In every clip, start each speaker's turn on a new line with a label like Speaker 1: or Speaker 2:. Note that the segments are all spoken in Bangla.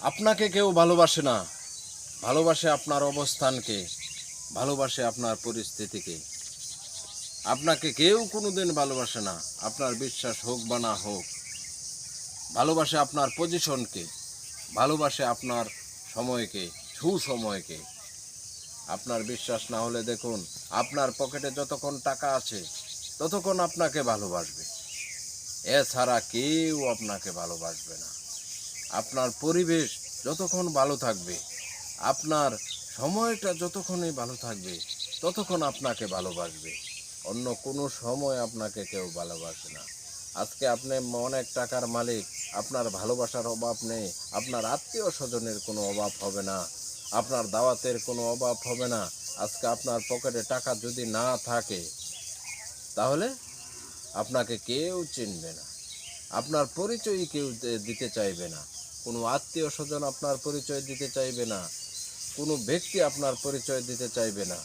Speaker 1: আপনাকে কেউ ভালোবাসে না। ভালোবাসে আপনার অবস্থানকে, ভালোবাসে আপনার পরিস্থিতিকে। আপনাকে কেউ কোনোদিন ভালোবাসে না, আপনার বিশ্বাস হোক বা না হোক। ভালোবাসে আপনার পজিশনকে, ভালোবাসে আপনার সময়কে, সুসময়কে। আপনার বিশ্বাস না হলে দেখুন, আপনার পকেটে যতক্ষণ টাকা আছে, ততক্ষণ আপনাকে ভালোবাসবে। এছাড়া কেউ আপনাকে ভালোবাসবে না। আপনার পরিবেশ যতক্ষণ ভালো থাকবে, আপনার সময়টা যতক্ষণই ভালো থাকবে, ততক্ষণ আপনাকে ভালোবাসবে। অন্য কোনো সময় আপনাকে কেউ ভালোবাসে না। আজকে আপনি অনেক টাকার মালিক, আপনার ভালোবাসার অভাব নেই, আপনার আত্মীয় স্বজনের কোনো অভাব হবে না, আপনার দাওয়াতের কোনো অভাব হবে না। আজকে আপনার পকেটে টাকা যদি না থাকে, তাহলে আপনাকে কেউ চিনবে না। আপনার পরিচয়ই কেউ দিতে চাইবে না। কোনো আত্মীয় স্বজন আপনার পরিচয় দিতে চাইবে না, কোনো ব্যক্তি আপনার পরিচয় দিতে চাইবে না।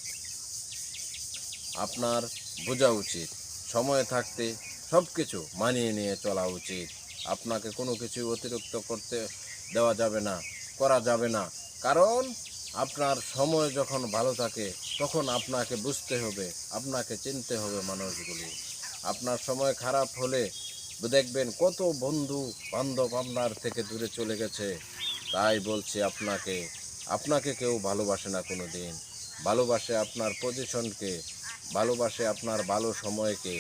Speaker 1: আপনার বোঝা উচিত, সময় থাকতে সব কিছু মানিয়ে নিয়ে চলা উচিত। আপনাকে কোনো কিছু অতিরিক্ত করতে দেওয়া যাবে না, করা যাবে না। কারণ আপনার সময় যখন ভালো থাকে, তখন আপনাকে বুঝতে হবে, আপনাকে চিনতে হবে মানুষগুলি। আপনার সময় খারাপ হলে দেখবেন কত বন্ধু বান্ধব আপনার থেকে দূরে চলে গেছে। তাই বলছি আপনাকে আপনাকে কেউ ভালোবাসে না কোনো দিন ভালোবাসে আপনার পজিশনকে, ভালোবাসে আপনার ভালো সময়কে।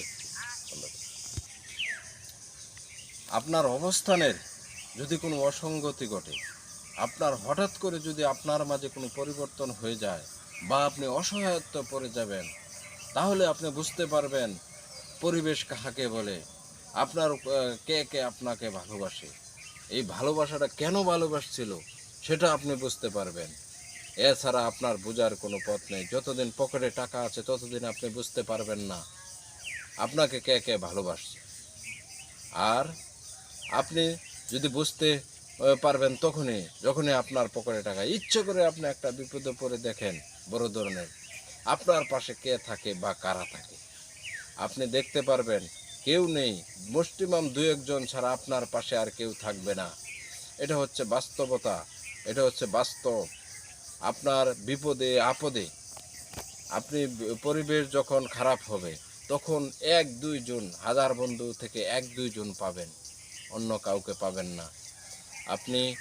Speaker 1: আপনার অবস্থানের যদি কোনো অসঙ্গতি ঘটে, আপনার হঠাৎ করে যদি আপনার মাঝে কোনো পরিবর্তন হয়ে যায় বা আপনি অসহায়ত্ব পড়ে যাবেন, তাহলে আপনি বুঝতে পারবেন পরিবেশ কাহাকে বলে। আপনার কে কে আপনাকে ভালোবাসে? এই ভালোবাসাটা কেন ভালোবাসছিল সেটা আপনি বুঝতে পারবেন। এছাড়া আপনার বোঝার কোনো পথ নেই। যতদিন পকেটে টাকা আছে, ততদিন আপনি বুঝতে পারবেন না আপনাকে কে কে ভালোবাসছে। আর আপনি যদি বুঝতে পারবেন তখনই, যখনই আপনার পকেটে টাকা, ইচ্ছে করে আপনি একটা বিপদে পড়ে দেখেন, বড় ধরনের। আপনার পাশে কে থাকে বা কারা থাকে? আপনি দেখতে পারবেন কেউ নেই। মুষ্টিমাম দু একজন ছাড়া আপনার পাশে আর কেউ থাকবে না। এটা হচ্ছে বাস্তবতা। এটা হচ্ছে বাস্তব। আপনার বিপদে, আপদে। আপনি পরিবেশ যখন খারাপ হবে, তখন এক দুইজন হাজার বন্ধু থেকে এক দুইজন পাবেন। অন্য কাউকে পাবেন না। আপনি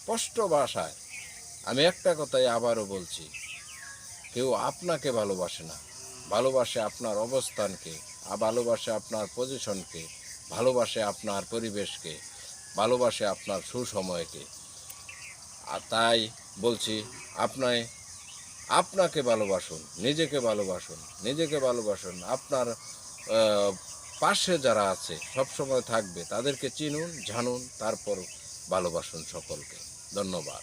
Speaker 1: স্পষ্ট ভাষায়, আমি একটা কথাই আবারও বলছি। কেউ আপনাকে ভালোবাসে না। ভালোবাসে আপনার অবস্থানকে। ভালোবাসে আপনার পজিশনকে ভালোবাসে আপনার পরিবেশকে, ভালোবাসে আপনার সুসময়কে। আর তাই বলছি আপনার আপনাকে ভালোবাসুন, নিজেকে ভালোবাসুন নিজেকে ভালোবাসুন। আপনার পাশে যারা আছে সব সময় থাকবে, তাদেরকে চিনুন, জানুন, তারপর ভালোবাসুন সকলকে। ধন্যবাদ।